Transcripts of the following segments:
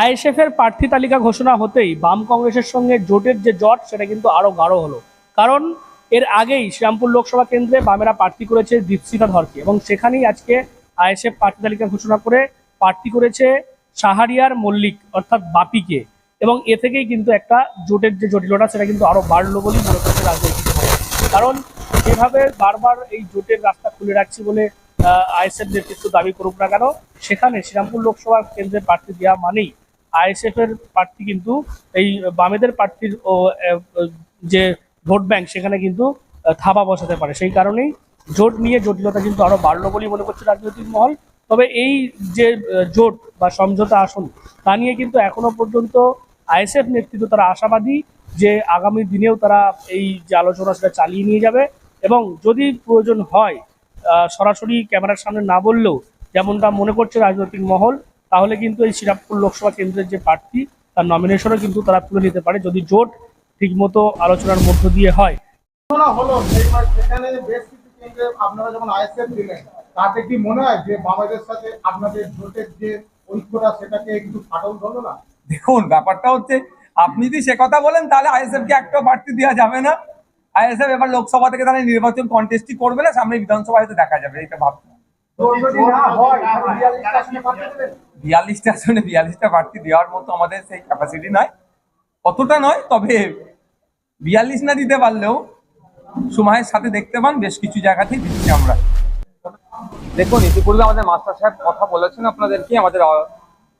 ISF এর প্রার্থী তালিকা ঘোষণা হতেই বাম কংগ্রেসের সঙ্গে জোটের যে জট, সেটা কিন্তু আরও গাঢ় হলো। কারণ এর আগেই শ্রীরামপুর লোকসভা কেন্দ্রে বামেরা প্রার্থী করেছে দীপসিতা ধরকে এবং সেখানেই আজকে আইএসএফ প্রার্থী তালিকা ঘোষণা করে প্রার্থী করেছে সাহারিয়ার মল্লিক, অর্থাৎ বাপিকে। এবং এ থেকেই কিন্তু একটা জোটের যে জটিলতা, সেটা কিন্তু আরও বাড়লো বলেই মনে করছে রাজনৈতিক কারণ যেভাবে বারবার এই জোটের রাস্তা খুলে রাখছি বলে আইএসএফ নেতৃত্ব দাবি করুক না কেন, সেখানে শ্রীরামপুর লোকসভা কেন্দ্রের প্রার্থী দেওয়া মানেই আইএসএফ এর প্রার্থী কিন্তু, এই বামেদের প্রার্থীর যে ভোট ব্যাংক সেখানে কিন্তু থাবা বসাতে পারে। সেই কারণেই জোট নিয়ে জটিলতা কিন্তু আরও বাড়লো বলেই মনে করছে রাজনৈতিক মহল। তবে এই যে জোট বা সমঝোতা আসন, তা নিয়ে কিন্তু এখনও পর্যন্ত আইএসএফ নেতৃত্ব তারা আশাবাদী যে আগামী দিনেও তারা এই যে আলোচনা সেটা চালিয়ে নিয়ে যাবে এবং যদি প্রয়োজন হয় সরাসরি ক্যামেরার সামনে না বললেও যেমনটা মনে করছে রাজনৈতিক মহল তাহলে কিন্তু এই শ্রীরামপুর লোকসভা কেন্দ্রের যে প্রার্থী তার নমিনেশনও কিন্তু তারা তুলে নিতে পারে যদি জোট ঠিকমতো আলোচনার মধ্য দিয়ে হয়। হলো সেখানে বেশ কিছু কেন্দ্রে আপনারা যখন আইএসএফ দিলেন তাতে কি মনে হয় যে বাবাদের সাথে আপনাদের জোটের যে ঐক্যটা সেটাকে একটু ফাটল ধরলো না? দেখুন ব্যাপারটা হচ্ছে আপনি যদি সে কথা বলেন তাহলে আইএসএফ কে একটা বাড়তি দেওয়া যাবে না। আইএসএফ এবার লোকসভা থেকে তাহলে নির্বাচন কন্টেস্টই করবে না সামনে বিধানসভা হয়তো দেখা যাবে এটা তাহলে বিয়াল্লিশটা আসনে বিয়াল্লিশটা বাড়তি দেওয়ার মতো আমাদের সেই ক্যাপাসিটি নয় অতটা নয় তবে বিয়াল্লিশ না দিতে পারলেও সময়ের সাথে দেখতে পান বেশ কিছু জায়গাতেই দিচ্ছি আমরা। দেখুন ইতিপূর্বে আমাদের মাস্টার সাহেব কথা বলেছেন আপনাদেরকে আমাদের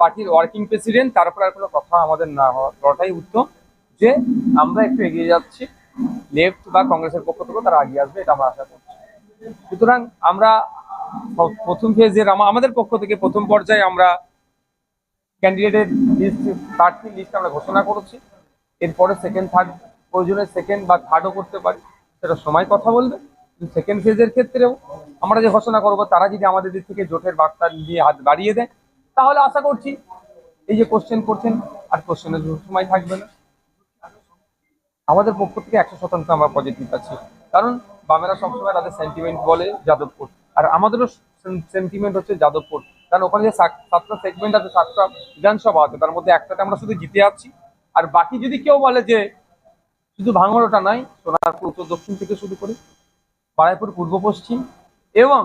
পার্টির ওয়ার্কিং প্রেসিডেন্ট তার উপর আর কোনো কথা আমাদের না হওয়াটাই উত্তম যে আমরা একটু এগিয়ে যাচ্ছি লেফট বা কংগ্রেসের পক্ষ থেকে তারা এগিয়ে আসবে এটা আমরা আশা করছি। সুতরাং আমরা প্রথম ফেজের আমাদের পক্ষ থেকে প্রথম পর্যায়ে আমরা ক্যান্ডিডেটের লিস্ট প্রার্থীর লিস্ট আমরা ঘোষণা করেছি। এরপরে সেকেন্ড থার্ড প্রয়োজনে সেকেন্ড বা থার্ডও করতে পারি। সেটা সময় কথা বলবে। সেকেন্ড ফেজের ক্ষেত্রেও আমরা যে ঘোষণা করব, তারা যদি আমাদের দিক থেকে জোটের বার্তা নিয়ে হাত বাড়িয়ে দেয়, তাহলে আশা করছি এই যে কোশ্চেন করছেন, আর কোশ্চেনের সময় থাকবে না। আমাদের পক্ষ থেকে একশো শতাংশ আমরা পজিটিভ আছি। কারণ বামেরা সবসময় তাদের সেন্টিমেন্ট বলে যাদবপুর। আর আমাদেরও সেন্টিমেন্ট হচ্ছে যাদবপুর। কারণ ওখানে যে সাতটা সেগমেন্ট আছে, সাতটা বিধানসভা আছে, তার মধ্যে একটাতে আমরা শুধু জিতে যাচ্ছি আর বাকি যদি কেউ বলে যে শুধু ভাঙড়টা নাই, সোনারপুর, উত্তর, দক্ষিণ থেকে শুরু করে, বারাইপুর, পূর্ব, পশ্চিম, এবং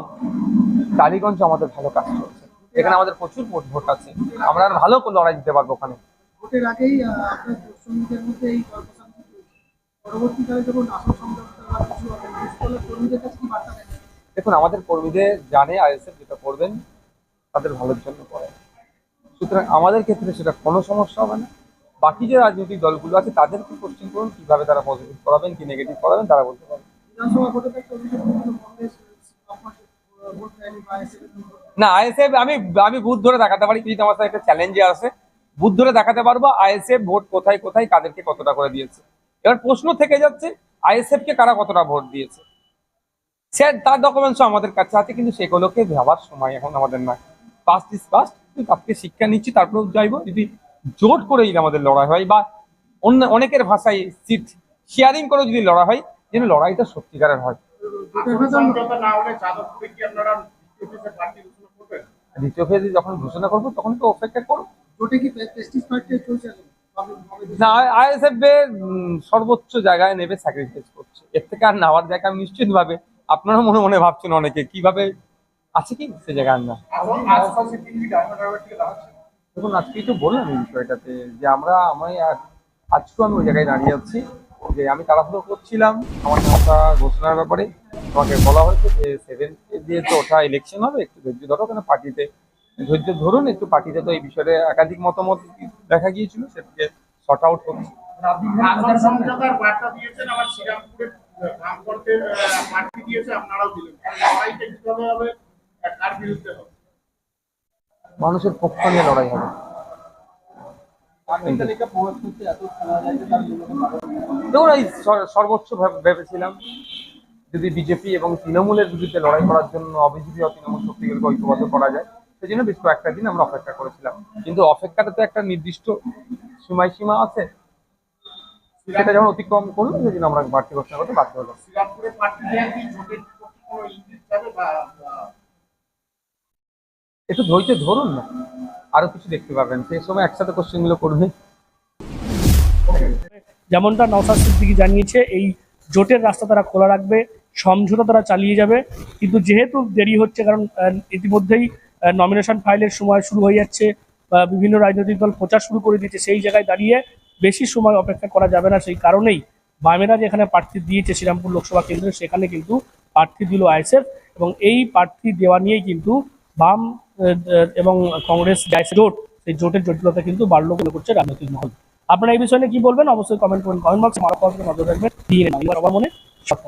টালিগঞ্জ আমাদের ভালো কাজ চলছে এখানে আমাদের প্রচুর ভোট আছে। আমরা আর ভালো লড়াই দিতে পারব ওখানে। ভোটের আগেই। পরবর্তীকালে যখন সমঝোতা কিছু কর্মীদের কাছে দেখুন আমাদের কর্মীদের জানে আইএসএফ যেটা করবেন তাদের ভালোর জন্য করে। সুতরাং আমাদের ক্ষেত্রে সেটা কোনো সমস্যা হবে না। বাকি যে রাজনৈতিক দলগুলো আছে তাদেরকে কোশ্চেন করুন কীভাবে তারা পজিটিভ করাবেন কি নেগেটিভ করাবেন তারা বলতে পারবেন না আইএসএফ আমি আমি বুথ ধরে দেখাতে পারি যদি আমার সাথে একটা চ্যালেঞ্জে আসে বুথ ধরে দেখাতে পারব আইএসএফ ভোট কোথায় কোথায় কাদেরকে কতটা করে দিয়েছে। এবার প্রশ্ন থেকে যাচ্ছে আইএসএফ কে কারা কতটা ভোট দিয়েছে? সে তার ডকুমেন্টস আমাদের কাছে আছে, কিন্তু সেগুলোকে ভাবার সময় এখন আমাদের না পাস্ট ইজ পাস্ট তাকে শিক্ষা নিচ্ছি, তারপরেও যাইবো। যদি জোট করে যদি আমাদের লড়াই হয় বা অন্য অনেকের ভাষায় সিট শেয়ারিং করে যদি লড়াই হয়, যেন লড়াইটা সত্যিকারের হয়। দ্বিতীয় ফেজে যখন ঘোষণা করব, তখন তো অপেক্ষা করব। না সর্বোচ্চ জায়গায় নেবে স্যাক্রিফাইস করছে। এর থেকে আর নেওয়ার জায়গা নিশ্চিত ভাবে আপনারা মনে মনে ভাবছেন অনেকে কীভাবে? আছে কি সে জায়গায় না দেখুন আজকেই তো বললাম এই বিষয়টাতে যে আমরা আমি আজ- আজকেও আমি ওই জায়গায় দাঁড়িয়ে আছি যে আমি তাড়াহুড়ো করছিলাম আমার নামটা ঘোষণার ব্যাপারে। আমাকে বলা হয়েছে যে সেভেন দিয়ে তো ওঠা ইলেকশন হবে একটু ধৈর্য ধরো কেন পার্টিতে ধৈর্য ধরুন একটু পার্টিতে তো এই বিষয়ে একাধিক মতামত দেখা গিয়েছিল সেটাকে শর্ট আউট হচ্ছে। আসল সমঝোতার বার্তা দিয়েছেন আবার শ্রীরামপুরে কাম করতে প্রার্থী দিয়েছে আপনারাও দিলেন। লড়াইটা কীভাবে হবে কার বিরুদ্ধে হবে? মানুষের পক্ষ নিয়ে লড়াই হবে। দেখুন এই সর্বোচ্চ ভেবেছিলাম যদি বিজেপি এবং তৃণমূলের বিরুদ্ধে লড়াই করার জন্য অবিজেপি ও তৃণমূল শক্তিগুলোকে ঐক্যবদ্ধ করা যায় সেই জন্য বেশ কয়েকটা দিন আমরা অপেক্ষা করেছিলাম। কিন্তু অপেক্ষাটা তো একটা নির্দিষ্ট সময়সীমা আছে। সেটা যখন অতিক্রম করল সেদিন আমরা বাড়তি ঘোষণা করতে বাধ্য হলাম। একটু ধৈর্য ধরুন না আরও কিছু দেখতে পাবেন। সেই সময় একসাথে কোশ্চেনগুলো করবে। যেমনটা নওসাদ সিদ্দিকি জানিয়েছে এই জোটের রাস্তা তারা খোলা রাখবে সমঝোতা তারা চালিয়ে যাবে। কিন্তু যেহেতু দেরি হচ্ছে কারণ আহ, ইতিমধ্যেই নমিনেশন ফাইলের সময় শুরু হয়ে যাচ্ছে বা বিভিন্ন রাজনৈতিক দল প্রচার শুরু করে দিয়েছে সেই জায়গায় দাঁড়িয়ে বেশি সময় অপেক্ষা করা যাবে না, সেই কারণেই বামেরা যেখানে প্রার্থী দিয়েছে শ্রীরামপুর লোকসভা কেন্দ্রে, সেখানে কিন্তু প্রার্থী দিল আইএসএফ এবং এই প্রার্থী দেওয়া নিয়েই কিন্তু বাম এবং কংগ্রেস জোট, সেই জোটের জটিলতা কিন্তু বাড়লো বলে করছে রাজনৈতিক মহল। আপনারা এই বিষয়ে কি বলবেন? অবশ্যই কমেন্ট করুন, কমেন্ট বক্সে মারা নজর রাখবেন। দিয়ে। মনে সব